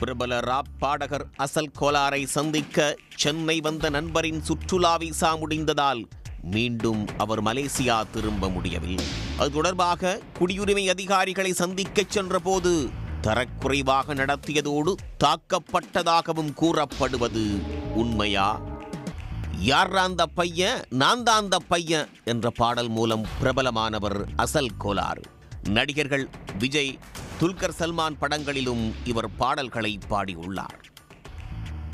பிரபல ராப் பாடகர் அசல் கோலாரை சந்திக்க சென்னை வந்த நண்பரின் சுற்றுலா விசா முடிந்ததால் மீண்டும் அவர் மலேசியா திரும்ப முடியவில்லை. அது தொடர்பாக குடியுரிமை அதிகாரிகளை சந்திக்கச் சென்றபோது தரக்குறைவாக நடத்தியதோடு தாக்கப்பட்டதாகவும் கூறப்படுவது உண்மையா? யார் அந்த பையன் நான் தான் அந்த பையன் என்ற பாடல் மூலம் பிரபலமானவர் அசல் கோலார் நடிகர்கள் விஜய் துல்கர் சல்மான் படங்களிலும் இவர் பாடல்களை பாடியுள்ளார்.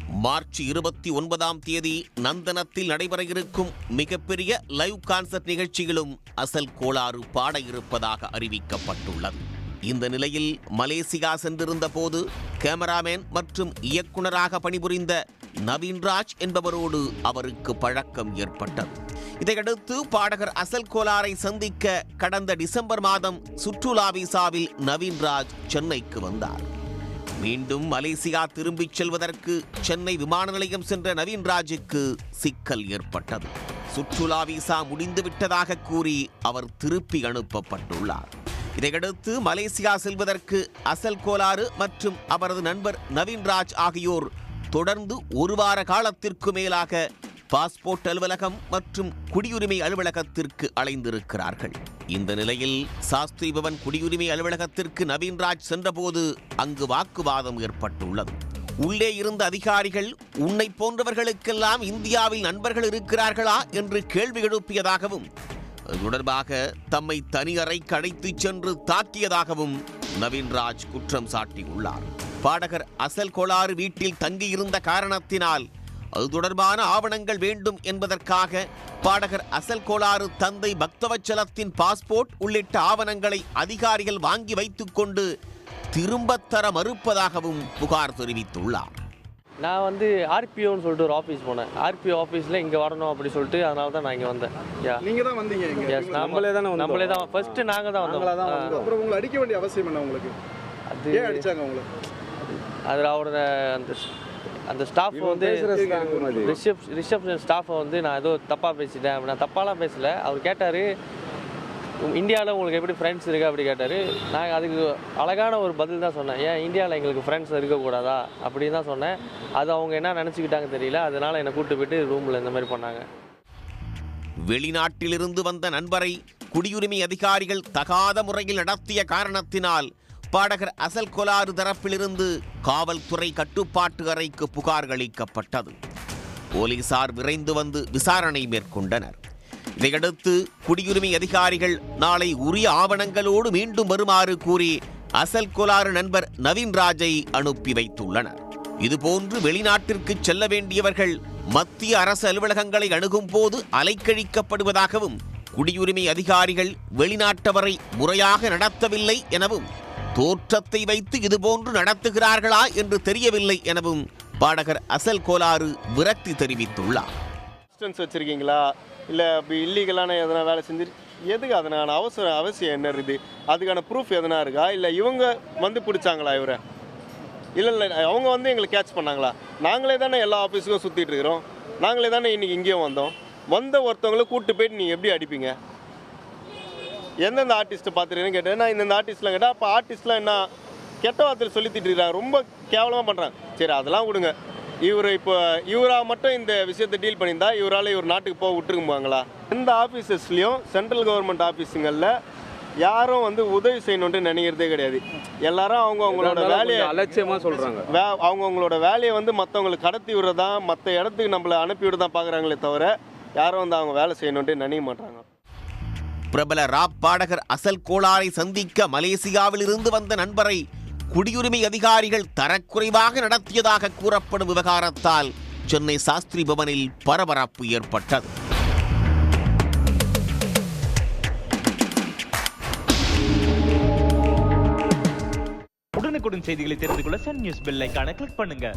மார்ச் இருபத்தி ஒன்பதாம் தேதி நந்தனத்தில் நடைபெற இருக்கும் மிகப்பெரிய லைவ் கான்சர்ட் நிகழ்ச்சியிலும் அசல் கோளாறு பாட இருப்பதாக அறிவிக்கப்பட்டுள்ளது. இந்த நிலையில் மலேசியா சென்றிருந்த போது கேமராமேன் மற்றும் இயக்குனராக பணிபுரிந்த நவீன்ராஜ் என்பவரோடு அவருக்கு பழக்கம் ஏற்பட்டது. இதையடுத்து பாடகர் அசல் கோலாரை சந்திக்க கடந்த டிசம்பர் மாதம் சுற்றுலா விசாவில் நவீன்ராஜ் சென்னைக்கு வந்தார். மீண்டும் மலேசியா திரும்பிச் செல்வதற்கு சென்னை விமான நிலையம் சென்ற நவீன்ராஜுக்கு சிக்கல் ஏற்பட்டது. சுற்றுலா விசா முடிந்துவிட்டதாக கூறி அவர் திருப்பி அனுப்பப்பட்டுள்ளார். இதையடுத்து மலேசியா செல்வதற்கு அசல் கோலாறு மற்றும் அவரது நண்பர் நவீன்ராஜ் ஆகியோர் தொடர்ந்து ஒரு வார காலத்திற்கு மேலாக பாஸ்போர்ட் அலுவலகம் மற்றும் குடியுரிமை அலுவலகத்திற்கு அலைந்திருக்கிறார்கள். இந்த நிலையில் சாஸ்திரி பவன் குடியுரிமை அலுவலகத்திற்கு நவீன்ராஜ் சென்றபோது அங்கு வாக்குவாதம் ஏற்பட்டுள்ளது. உள்ளே இருந்த அதிகாரிகள் உன்னை போன்றவர்களுக்கெல்லாம் இந்தியாவில் நண்பர்கள் இருக்கிறார்களா? என்று கேள்வி எழுப்பியதாகவும் தொடர்பாக தம்மை தனி அறைக்கு அழைத்துச் சென்று தாக்கியதாகவும் நவீன்ராஜ் குற்றம் சாட்டியுள்ளார். பாடகர் அசல் கோளாறு வீட்டில் தங்கியிருந்த காரணத்தினால் அது தொடர்பான ஆவணங்கள் வேண்டும் என்பதற்காக பாடகர் அசல் கோளாறு தந்தை பக்தவச்சலத்தின் பாஸ்போர்ட் உள்ளிட்ட ஆவணங்களை அதிகாரிகள் வாங்கி வைத்துக்கொண்டு திரும்பத் தர மறுப்பதாகவும் புகார் தெரிவித்துள்ளார். நான் வந்து ஆர்பிஓன்னு சொல்லிட்டு ஒரு ஆஃபீஸ் போனேன். ஆர்பிஓ ஆஃபீஸில் இங்கே வரணும் அப்படி சொல்லிட்டு அதனால தான் நான் இங்கே வந்தேன். யா நீங்க தான் வந்தீங்க இங்க. எஸ் நம்மளே தானே. நம்மளே தான் ஃபர்ஸ்ட் நாங்கள் தான் நாங்களா தான் வந்தோம். அப்புறம் உங்களை அடிக்க வேண்டிய அவசியம் என்ன உங்களுக்கு? அது ஏன் அடிச்சாங்க உங்களை? அதில் அவரோட அந்த அந்த ஸ்டாஃப் வந்து. ரிஷப் ரிஷப்ஷன் ஸ்டாஃபை வந்து நான் ஏதோ தப்பாக பேசிட்டேன். நான் தப்பாலாம் பேசல. அவர் கேட்டார் இந்தியாவில் உங்களுக்கு எப்படி ஃப்ரெண்ட்ஸ் இருக்கா அப்படி கேட்டார். நான் அதுக்கு அழகான ஒரு பதில் தான் சொன்னேன். ஏன் இந்தியாவில் எங்களுக்கு ஃப்ரெண்ட்ஸ் இருக்கக்கூடாதா? அப்படின்னு தான் சொன்னேன். அது அவங்க என்ன நினச்சிக்கிட்டாங்க தெரியல. அதனால் என்னை கூப்பிட்டு போயிட்டு ரூமில் இந்த மாதிரி பண்ணாங்க. வெளிநாட்டிலிருந்து வந்த நண்பரை குடியுரிமை அதிகாரிகள் தகாத முறையில் நடத்திய காரணத்தினால் பாடகர் அசல் கோலாறு தரப்பிலிருந்து காவல்துறை கட்டுப்பாட்டு அறைக்கு புகார் அளிக்கப்பட்டது. போலீசார் விரைந்து வந்து விசாரணை மேற்கொண்டனர். இதையடுத்து குடியுரிமை அதிகாரிகள் நாளை உரிய ஆவணங்களோடு மீண்டும் வருமாறு கூறி அசல் கோலாறு நண்பர் நவீன்ராஜை அனுப்பி வைத்துள்ளனர். இதுபோன்று வெளிநாட்டிற்கு செல்ல வேண்டியவர்கள் மத்திய அரசு அலுவலகங்களை அணுகும் போது அலைக்கழிக்கப்படுவதாகவும் குடியுரிமை அதிகாரிகள் வெளிநாட்டவரை முறையாக நடத்தவில்லை எனவும் தோற்றத்தை வைத்து இதுபோன்று நடத்துகிறார்களா என்று தெரியவில்லை எனவும் பாடகர் அசல் கோலாறு விரக்தி தெரிவித்துள்ளார். இல்லை அப்படி இல்லீகலான எதனா வேலை செஞ்சு எதுக்கு அதனான அவசரம் அவசியம் என்ன இருக்குது? அதுக்கான ப்ரூஃப் எதனா இருக்கா? இல்லை இவங்க வந்து பிடிச்சாங்களா இவரை? இல்லை இல்லை அவங்க வந்து எங்களை கேட்ச் பண்ணாங்களா? நாங்களே தானே எல்லா ஆஃபீஸுக்கும் சுற்றிட்டு இருக்கிறோம். நாங்களே தானே இன்றைக்கி இங்கேயும் வந்தோம். வந்த ஒருத்தவங்கள கூப்பிட்டு போயிட்டு நீங்கள் எப்படி அடிப்பீங்க? எந்தெந்த ஆர்டிஸ்ட்டை பார்த்துருக்கேன்னு கேட்டேன். நான் இந்தந்த ஆர்டிஸ்ட்லாம் கேட்டால் அப்போ ஆர்டிஸ்ட்லாம் என்ன கெட்ட வார்த்தையில் சொல்லி திட்டிருக்காங்க ரொம்ப கேவலமாக பண்ணுறாங்க சரி அதெல்லாம் விடுங்க. இவர் இப்போ இவராக மட்டும் இந்த விஷயத்தை டீல் பண்ணியிருந்தா இவரால் இவர் நாட்டுக்கு போக விட்டுருக்குமாங்களா எந்த ஆஃபீஸஸ்லேயும் சென்ட்ரல் கவர்மெண்ட் ஆஃபீஸுங்களில் யாரும் வந்து உதவி செய்யணுன்ட்டு நினைக்கிறதே கிடையாது. எல்லாரும் அவங்க அவங்களோட வேலையை அலட்சியமா சொல்றாங்க. வே அவங்கவுங்களோட வேலையை வந்து மற்றவங்களுக்கு கடத்தி விடுறதான் மற்ற இடத்துக்கு நம்மளை அனுப்பி விட தான் பார்க்குறாங்களே தவிர யாரும் வந்து அவங்க வேலை செய்யணுன்ட்டு நினைக்க மாட்டாங்க. பிரபல ராப் பாடகர் அசல் கோளாரை சந்திக்க மலேசியாவில் இருந்து வந்த நண்பரை குடியுரிமை அதிகாரிகள் தரக்குறைவாக நடத்தியதாக கூறப்படும் விவகாரத்தால் சென்னை சாஸ்திரி பவனில் பரபரப்பு ஏற்பட்டது. உடனுக்குடன் செய்திகளை தெரிந்து கொள்ள சன் நியூஸ் பெல் கிளிக் பண்ணுங்க.